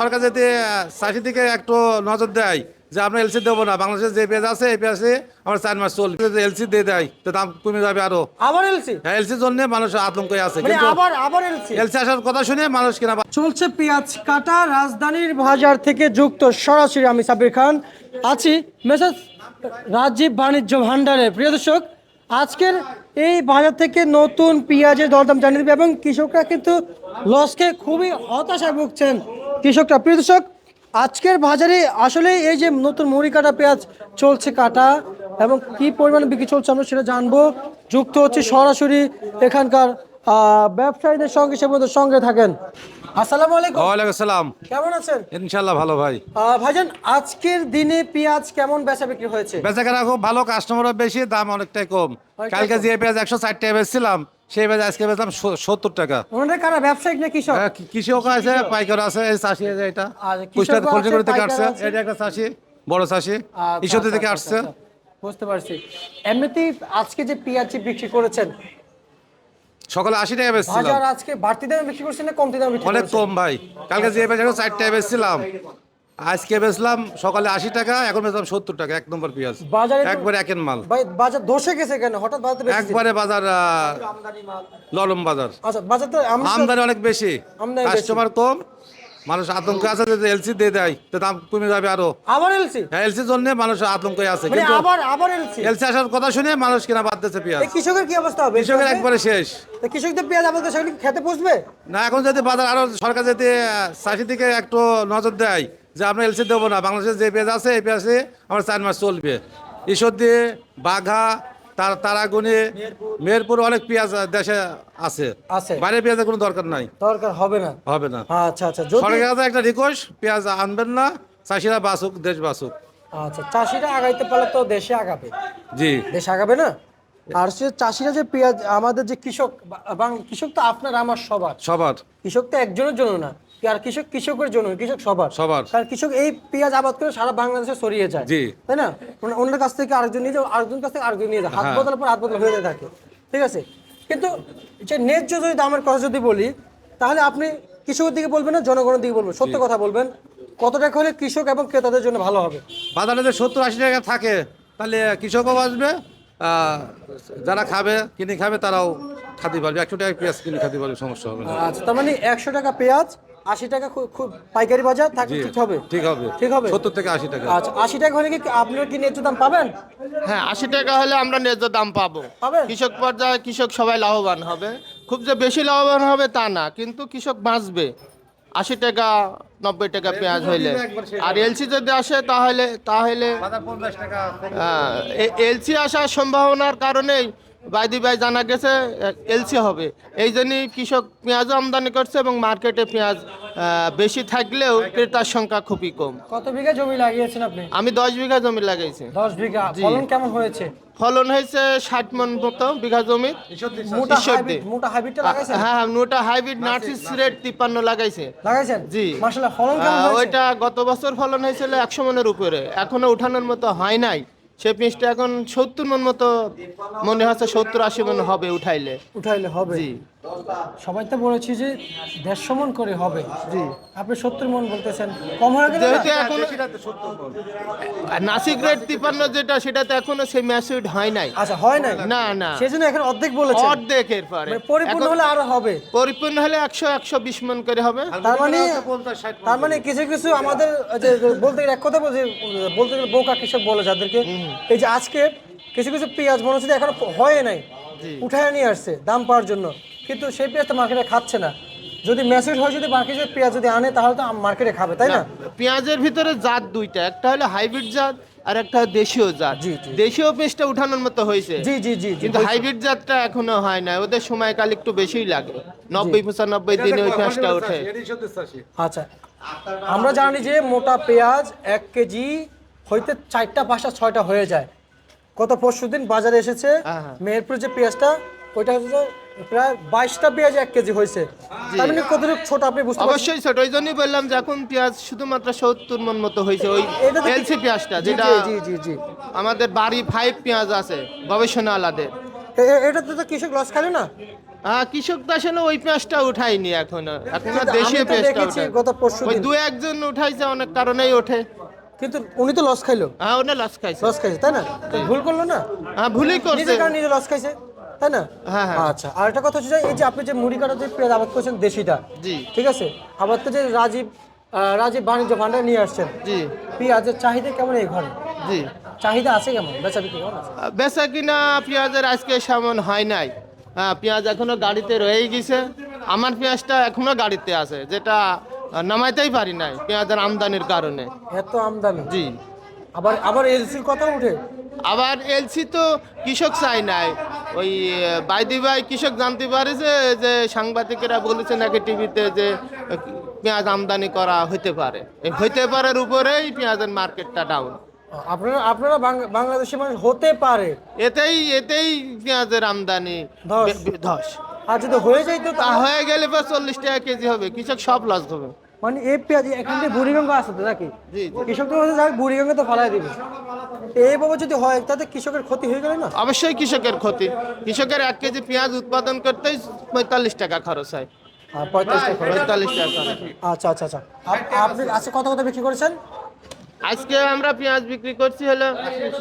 সরকার যদি চাষি দিকে একটু নজর দেয় যে আমরা এলসি দেবো না। বাংলাদেশে যে পেঁয়াজ আছে এই পেঁয়াজে আমরা চার মাস চলবে। এলসি দিয়ে দেয় তো দাম কমে যাবে আরও। আবার এলসি? হ্যাঁ এলসির জন্য মানুষ আতঙ্কে আছে। মানে আবার আবার এলসি? এলসি আসার কথা শুনে মানুষ কিনা চলছে পেঁয়াজ কাটা রাজধানীর বাজার থেকে যুক্ত সরাসরি আমি সাবির খান। আছি মেসেজ রাজীব বাণিজ্য ভান্ডারে। প্রিয় দর্শক আজকের এই বাজার থেকে নতুন পেঁয়াজের দরদাম জানিয়ে দেবে এবং কৃষকরা কিন্তু লসকে খুবই হতাশায় ভুগছেন। কৃষকরা প্রিয় দর্শক আজকের বাজারে আসলে এই যে নতুন মুড়ি কাটা পেঁয়াজ চলছে কাটা এবং কি পরিমাণে বিক্রি চলছে আমরা সেটা জানব। যুক্ত হচ্ছে সরাসরি এখানকার ব্যবসায়ীদের সঙ্গে সে পর্যন্ত সঙ্গে থাকেন। আসসালামু আলাইকুম। ওয়ালাইকুম আসসালাম। কেমন আছেন? ইনশাল্লাহ ভালো ভাই। ভাইজান আজকের দিনে পেঁয়াজ কেমন বেচা বিক্রি হয়েছে? বেচা কেনা খুব ভালো কাস্টমারও বেশি দাম অনেকটাই কম। কালকে যে পেঁয়াজ একশো ষাট টাকা বেচছিলাম সেই আজকে বেচলাম সত্তর টাকা। ওনাদের কারা ব্যবসায়িক না কৃষক? হ্যাঁ, কৃষক আছে পাইকার আছে এই চাষি এই যে এটা। কুষ্টিয়া থেকে আসছে এটা একটা চাষি বড় চাষি আচ্ছা, ঈশ্বরদী আচ্ছা, থেকে আচ্ছা, আসছে। আচ্ছা। বুঝতে পারছি। এমনিতেই আজকে যে পেঁয়াজ বিক্রি করেছেন সকালে আশি টাকা বেচছিলাম। আজকে বাড়তি দামে বিক্রি করছেন না কমতি দামে বিক্রি অনেক কম ভাই কালকে যে পেঁয়াজ ষাট টাকা বেচছিলাম। আজকে বেচলাম সকালে আশি টাকা এখন বেচলাম সত্তর টাকা এক নম্বর পেঁয়াজ। বাজারে একবারে একের মাল। ভাই বাজার ধসে গেছে কেন? হঠাৎ বাজার একবারে বাজার নরম বাজার। আচ্ছা বাজার তো আমদানি অনেক বেশি। কাস্টমার কম মানুষ আতঙ্ক আছে যে এলসি দিয়ে দেয় তো দাম কমে যাবে আরও। আবার এলসি হ্যাঁ এলসির জন্য মানুষ আতঙ্ক আছে মানে কিন্তু আবার আবার এলসি এলসি আসার কথা শুনে মানুষ কিনা বাদ দিচ্ছে পেঁয়াজ। কৃষকের কি অবস্থা হবে? কৃষকের একবারে শেষ। তো কৃষকদের পেঁয়াজ আমাদের সেগুলি খেতে পুষবে? না এখন যদি বাজার আরও সরকার যদি আহ, চাষি দিকে একটু নজর দেয় যে আমরা এলসি দেবো না বাংলাদেশে যে পেঁয়াজ আছে এই পেঁয়াজে আমার চার মাস চলবে। ঈশ্বর দিয়ে বাঘা তার তারাগুনি মেহেরপুর অনেক পেঁয়াজ দেশে আছে। আছে। বাইরে পেঁয়াজের কোনো দরকার নাই। দরকার হবে না? হবে না। আচ্ছা আচ্ছা। যদি সরকারের কাছে একটা রিকোয়েস্ট পেঁয়াজ আনবেন না চাষিরা বাসুক দেশ বাসুক আচ্ছা চাষিরা আগাইতে পারলে তো দেশে আগাবে। জি। দেশ আগাবে না? আর সে চাষিরা যে পেঁয়াজ আমাদের যে কৃষক কৃষক তো আপনার আমার সবার। সবার। কৃষক তো একজনের জন্য না। আর কৃষক কৃষকের জন্য কৃষক সবার? সবার। কারণ কৃষক এই পেঁয়াজ আবাদ করে সারা বাংলাদেশে ছড়িয়ে যায়। জি। তাই না? ওনা- ওনার কাছ থেকে আরেকজন নিয়ে যায় আরেকজন কাছ থেকে আরেকজন নিয়ে যায়। হাত হ্যাঁ। বদলের পর হাত বদল হয়ে থাকে ঠিক আছে? কিন্তু যে ন্যায্য যদি দামের কথা যদি বলি তাহলে আপনি কৃষকের দিকে বলবেন না জনগণের দিকে বলবেন? সত্য কথা বলবেন? কত টাকা হলে কৃষক এবং ক্রেতাদের জন্য ভালো হবে? বাজারে যে সত্তর আশি টাকা থাকে তাহলে কৃষকও বাঁচবে যারা খাবে কিনে খাবে তারাও খাতে পারবে একশো টাকা পেঁয়াজ কিনে খাতে পারবে সমস্যা হবে না। আচ্ছা তার মানে একশো টাকা পেঁয়াজ আশি টাকা খুব খুব পাইকারি বাজার থাকলে জি, ঠিক হবে। ঠিক হবে। ঠিক হবে? সত্তর থেকে আশি টাকা। আচ্ছা আশি টাকা হলে কি আপনারা কি ন্যায্য দাম পাবেন? হ্যাঁ আশি টাকা হলে আমরা ন্যায্য দাম পাবো। পাবেন? কৃষক পর্যায়ে কৃষক সবাই লাভবান হবে। খুব যে বেশি লাভবান হবে তা না কিন্তু কৃষক বাঁচবে। আশি টাকা নব্বই টাকা পেঁয়াজ হইলে। আর এলসি যদি আসে তাহলে তাহলে পঞ্চাশ এলসি আসার সম্ভাবনার কারণেই বাইদি ভাই জানা গেছে এলসি হবে। এই জন্যই কৃষক পেঁয়াজও আমদানি করছে এবং মার্কেটে পেঁয়াজ বেশি থাকলেও ক্রেতার সংখ্যা খুবই কম। কত বিঘা জমি লাগিয়েছেন আপনি? আমি দশ বিঘা জমি লাগাইছি। দশ বিঘা। ফলন কেমন হয়েছে? ফলন হয়েছে ষাট মন মতো বিঘা জমি। মোটা হাইব্রিড। দে। মোটা হ্যাঁ নোটা হাইব্রিড নার্সিস রেট তিপ্পান্ন লাগাইছে। লাগাইছেন? জি। ফলন ওইটা গত বছর ফলন হয়েছিল একশো মনের উপরে। এখনও উঠানোর মতো হয় নাই। সে পিসটা এখন সত্তর মন মতো মনে হচ্ছে সত্তর আশি মন হবে উঠাইলে। উঠাইলে হবে। জি। সবাই তো বলেছি যে দেড়শো মন করে হবে। জি। আপনি সত্তর মন বলতেছেন। কম হয়ে গেল যেহেতু এখন নাসিক রেট তিপ্পান্ন যেটা সেটাতে এখনও সেই ম্যাসিড হয় নাই। আচ্ছা হয় না না না। সেই জন্য এখন অর্ধেক বলেছেন। অর্ধেকের পরে মানে পরিপূর্ণ হলে আরও হবে। পরিপূর্ণ হলে একশো একশো বিশ মন করে হবে। তার মানে তার মানে কিছু কিছু আমাদের যে বলতে গেলে এক কথা বলছে বলতে গেলে বোকা কৃষক বলে যাদেরকে। এই যে আজকে কিছু কিছু পেঁয়াজ মনে হচ্ছে যে এখনও হয় নাই। উঠায় নিয়ে আসছে দাম পাওয়ার জন্য। কিন্তু সেই পেঁয়াজটা মার্কেটে খাচ্ছে না। যদি মেসেজ হয় যদি মার্কেটে পেঁয়াজ যদি আনে তাহলে তো মার্কেটে খাবে তাই না? পেঁয়াজের ভিতরে জাত দুইটা। একটা হলো হাইব্রিড জাত আর একটা দেশীয় জাত। দেশীয় পেঁয়াজটা উঠানোর মতো হয়েছে। জি জি জি জি কিন্তু হাইব্রিড জাতটা এখনও হয় না। ওদের সময়কাল একটু বেশিই লাগে। নব্বই পঁচানব্বই দিনে ওই পেঁয়াজটা ওঠে। আচ্ছা আমরা জানি যে মোটা পেঁয়াজ এক কেজি হইতে চারটা পাঁচটা ছয়টা হয়ে যায়। গত পরশু দিন বাজারে এসেছে হ্যাঁ, হ্যাঁ। মেহেরপুর যে পেঁয়াজটা ওইটা হচ্ছে প্রায় বাইশটা পেঁয়াজ এক কেজি হয়েছে। তার মানে কতটুকু ছোট আপনি বুঝতে অবশ্যই ছোট ওই জন্যই বললাম যে এখন পেঁয়াজ শুধুমাত্র সত্তর মন মতো হয়েছে ওই এলসি পেঁয়াজটা যেটা জি জি জি আমাদের বাড়ি ফাইভ পেঁয়াজ আছে গবেষণা আলাদের এ- এ- এটাতে তো কৃষক লস খাবে না? হ্যাঁ কৃষক তো আসলে ওই পেঁয়াজটা উঠায়নি এখনও এখনও দেশীয় পেঁয়াজটা গত পরশুদিন। ওই দু একজন উঠাইছে অনেক কারণেই ওঠে। কিন্তু উনি তো লস খাইলো? হ্যাঁ লস খাইছে। লস খাইছে তাই না? ভুল করল না? হ্যাঁ ভুলই করছে। নিজের কারণে নিজে লস খাইছে? তাই না? হ্যাঁ, হ্যাঁ। আচ্ছা আর একটা কথা হচ্ছে যে, এই যে আপনি যে মুড়ি কাটা যে পেঁয়াজ আবাদ করছেন দেশিটা জি। ঠিক আছে? আবার তো যে রাজীব রাজীব বাণিজ্য ভান্ডার নিয়ে আসছেন জি। পেঁয়াজের চাহিদা কেমন এই ঘরে? জি। চাহিদা আছে কেমন? বেচা বিক্রি কেমন আছে? বেচা কিনা পেঁয়াজের আজকে সেমন হয় নাই। হ্যাঁ পেঁয়াজ এখনও গাড়িতে রয়েই গেছে। আমার পেঁয়াজটা এখনও গাড়িতে আছে যেটা নামাইতেই পারি নাই পেঁয়াজের আমদানির কারণে। এত আমদানি? জি। আবার আবার এলসির কথা উঠে। আবার এলসি তো কৃষক চাই নাই। ওই বাইদি ভাই কৃষক জানতে পারে যে যে সাংবাদিকেরা বলেছে নাকি টিভিতে যে পেঁয়াজ আমদানি করা হইতে পারে। হইতে পারার উপরেই পেঁয়াজের মার্কেটটা ডাউন আপনারা আপনারা বাং- বাংলাদেশি মানুষ হতে পারে। এতেই এতেই পেঁয়াজের আমদানি ধস। বে- বে- আর যদি হয়ে যাইতো তা। তা হয়ে গেলে পর চল্লিশ টাকা কেজি হবে। কৃষক সব লস হবে। মানে এই পেঁয়াজ এখান থেকে বুড়িগঙ্গা আছে তো নাকি? জি, জি। কৃষক তো বলছে যাক বুড়িগঙ্গা তো ফালাই দিবে। এইভাবে যদি হয় তাতে কৃষকের ক্ষতি হয়ে গেল না? অবশ্যই কৃষকের ক্ষতি। কৃষকের এক কেজি পেঁয়াজ উৎপাদন করতেই পঁয়তাল্লিশ টাকা খরচ হয়। আর পঁয়তাল্লিশ টাকা আচ্ছা আচ্ছা আচ্ছা। আপ- আপনি আজকে কত কত বিক্রি করেছেন? আজকে আমরা পেঁয়াজ বিক্রি করছি হলো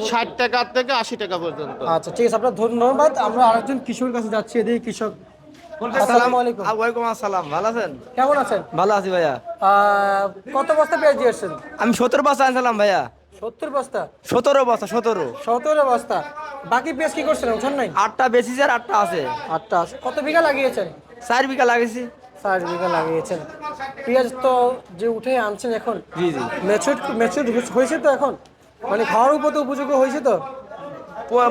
ষাট টাকা থেকে আশি টাকা পর্যন্ত। আচ্ছা ঠিক আছে আপনার ধন্যবাদ। আমরা আরেকজন কৃষকের কাছে যাচ্ছি এদিকে কৃষক আসসালামু আলাইকুম। ওয়ালাইকুম আসসালাম ভালো আছেন? কেমন আছেন? ভালো আছি ভাইয়া। কত বস্তা পেঁয়াজ দিয়ে আমি সতেরো বস্তা আনছিলাম ভাইয়া। সত্তর বস্তা? সতেরো বস্তা সতেরো। সতেরো বস্তা। বাকি পেঁয়াজ কি করছেন? ওঠান নাই? আটটা বেশিছে আর আটটা আছে। আটটা আছে। কত বিঘা লাগিয়েছেন? চার বিঘা লাগিয়েছি। চার বিঘা লাগিয়েছেন। পেঁয়াজ তো যে উঠে আনছেন এখন জি জি। ম্যাচুর ম্যাচুর হয়েছে তো এখন? মানে খাওয়ার উপর উপযোগ্য হয়েছে তো?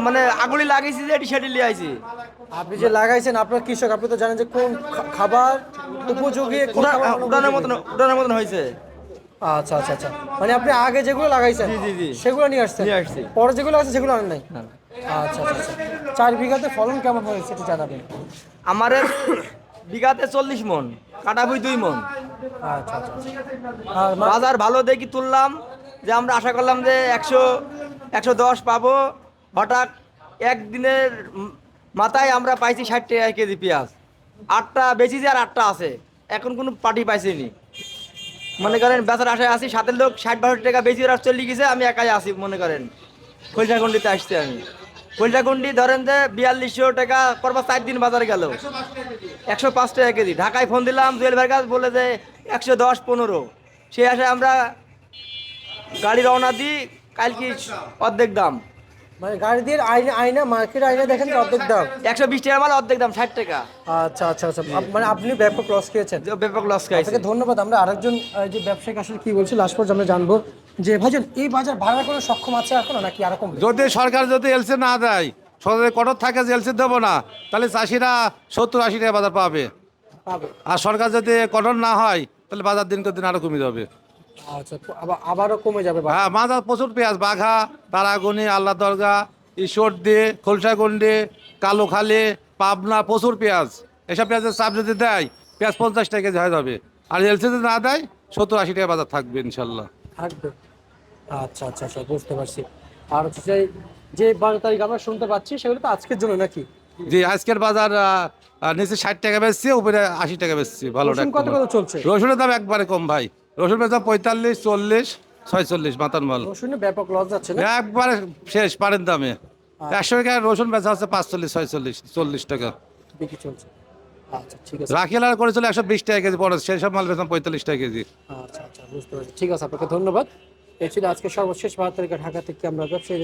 মানে আগুলি লাগিয়েছি যে এটি সেটি লিয়ে আইছি। আপনি যে লাগাইছেন আপনার কৃষক আপনি তো জানেন যে কোন খাবার উপযোগী উড়ানের মতন উড়ানের মতন হয়েছে। আচ্ছা আচ্ছা আচ্ছা। মানে আপনি আগে যেগুলো লাগাইছেন জি, জি, জি। সেগুলো নিয়ে আসছেন? নিয়ে আসছি। পরে যেগুলো আছে সেগুলো আনেন নাই। আচ্ছা আচ্ছা আচ্ছা। চার বিঘাতে ফলন কেমন হয়েছে সেটা জানাবেন। আমার বিঘাতে চল্লিশ মন কাটা বই দুই মন। আচ্ছা আচ্ছা আচ্ছা। বাজার ভালো দেখি তুললাম যে আমরা আশা করলাম যে একশো একশো দশ পাবো। হঠাৎ একদিনের মাথায় আমরা পাইছি ষাট টাকা কেজি পেঁয়াজ। আটটা বেশিছে আর আটটা আছে, এখন কোনো পার্টি পাইছিনি। মনে করেন বেচার আশায় আছি সাতের লোক ষাট বাষট্টি টাকা বেশি ওরা চলে গেছে, আমি একাই আছি, মনে করেন। কলসাগুন্ডিতে আসছি আমি। কলসাগুন্ডি ধরেন যে বিয়াল্লিশশো টাকা পরপর চার দিন বাজারে গেল। একশো পাঁচ টাকা কেজি। ঢাকায় ফোন দিলাম, জুয়েল ভাইয়ের কাছে বলে যে একশো দশ পনেরো। সে আসে আমরা গাড়ি রওনা দিই, কালকে অর্ধেক দাম। মানে গাড়ি দিয়ে আইনা আইনা মার্কেট আইনা দেখেন যে অর্ধেক দাম। একশো বিশ টাকা মাল অর্ধেক দাম ষাট টাকা। আচ্ছা আচ্ছা আচ্ছা। মানে আপনি ব্যাপক লস খেয়েছেন। যে ব্যাপক লস খাইছে। আপনাকে ধন্যবাদ। আমরা আরেকজন যে ব্যবসায়িক আসলে কি বলছে লাস্ট পর্যন্ত আমরা জানব যে ভাইজান এই বাজার ভাড়ার কোনো সক্ষম আছে এখনও নাকি আরকম যদি সরকার যদি এলসি না দেয় সরকারের কঠোর থাকে যে এলসি দেবো না তাহলে চাষিরা সত্তর আশি টাকা বাজার পাবে। পাবে। আর সরকার যদি কঠোর না হয় তাহলে বাজার দিন দিনকে দিন আরও কমে যাবে। আচ্ছা আবারও কমে যাবে হ্যাঁ মাজার প্রচুর পেঁয়াজ বাঘা তারাগুনি আল্লাহ দরগা ঈশ্বরদী খোলসাগুন্ডি কালোখালি পাবনা প্রচুর পেঁয়াজ। এসব পেঁয়াজের চাপ যদি দেয় পেঁয়াজ পঞ্চাশ টাকা হয়ে যাবে। আর এলসি যদি না দেয় সত্তর আশি টাকা বাজার থাকবে ইনশাল্লাহ থাকবে। আচ্ছা আচ্ছা আচ্ছা বুঝতে পারছি। আর হচ্ছে যে যে বারো তারিখ আমরা শুনতে পাচ্ছি সেগুলো তো আজকের জন্য নাকি? জি আজকের বাজার নিচে ষাট টাকা বেচছি উপরে আশি টাকা বেচছি ভালো রসুন কত কত চলছে? রসুনের দাম একবারে কম ভাই। রসুন বেচা পঁয়তাল্লিশ চল্লিশ ছয়চল্লিশ মাতান মাল। রসুনে ব্যাপক লস যাচ্ছে না? একবারে শেষ পারেন দামে। একশো টাকা রসুন বেচা হচ্ছে পাঁচচল্লিশ ছয়চল্লিশ চল্লিশ টাকা। বিক্রি চলছে। আচ্ছা ঠিক আছে। করেছিল একশো বিশ টাকা কেজি পরে সেই সব মাল বেচলাম পঁয়তাল্লিশ টাকা কেজি। আচ্ছা আচ্ছা বুঝতে পারছি। ঠিক আছে আপনাকে ধন্যবাদ। এই ছিল আজকে সর্বশেষ বারো তারিখে ঢাকা থেকে আমরা ব্যবসায়ী